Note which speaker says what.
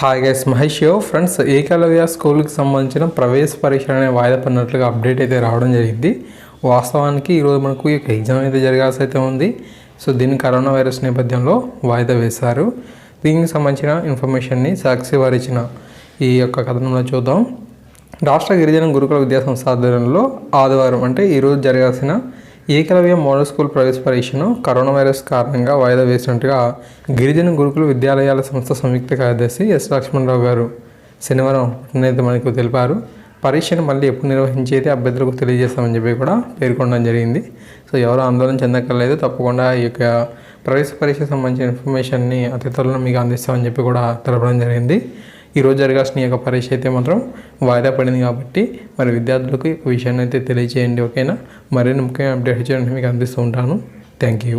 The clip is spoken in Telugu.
Speaker 1: హాయ్ గైస్ మహేష్ యో ఫ్రెండ్స్ ఏకలవ్య స్కూల్కి సంబంధించిన ప్రవేశ పరీక్ష అనే వాయిదా పడినట్లుగా అప్డేట్ అయితే రావడం జరిగింది. వాస్తవానికి ఈరోజు మనకు ఈ యొక్క ఎగ్జామ్ అయితే జరగాల్సి అయితే ఉంది. సో దీన్ని కరోనా వైరస్ నేపథ్యంలో వాయిదా వేశారు. దీనికి సంబంధించిన ఇన్ఫర్మేషన్ని సాక్షి వారు ఇచ్చిన ఈ యొక్క కథనంలో చూద్దాం. రాష్ట్ర గిరిజన గురుకుల విద్యాసంస్థ ఆధ్వర్యంలో ఆదివారం అంటే ఈరోజు జరగాల్సిన ఏకలవ్య మోడల్ స్కూల్ ప్రవేశ పరీక్షను కరోనా వైరస్ కారణంగా వాయిదా వేసినట్టుగా గిరిజన గురుకుల విద్యాలయాల సంస్థ సంయుక్త కార్యదర్శి ఎస్ లక్ష్మణరావు గారు శనివారం అయితే మనకు తెలిపారు. పరీక్షను మళ్ళీ ఎప్పుడు నిర్వహించేది అభ్యర్థులకు తెలియజేస్తామని చెప్పి కూడా పేర్కొనడం జరిగింది. సో ఎవరు ఆందోళన చెందక్కర్లేదు. తప్పకుండా ఈ యొక్క ప్రవేశ పరీక్షకు సంబంధించిన ఇన్ఫర్మేషన్ని అతి త్వరలో మీకు అందిస్తామని చెప్పి కూడా తెలపడం జరిగింది. ఈరోజు జరగాల్సిన యొక్క పరీక్ష అయితే మాత్రం వాయిదా పడింది కాబట్టి మరి విద్యార్థులకు ఈ విషయాన్ని అయితే తెలియజేయండి ఓకేనా? మరిన్ని ముఖ్యమైన అప్డేట్ చేయడానికి మీకు అందిస్తూ ఉంటాను. Thank you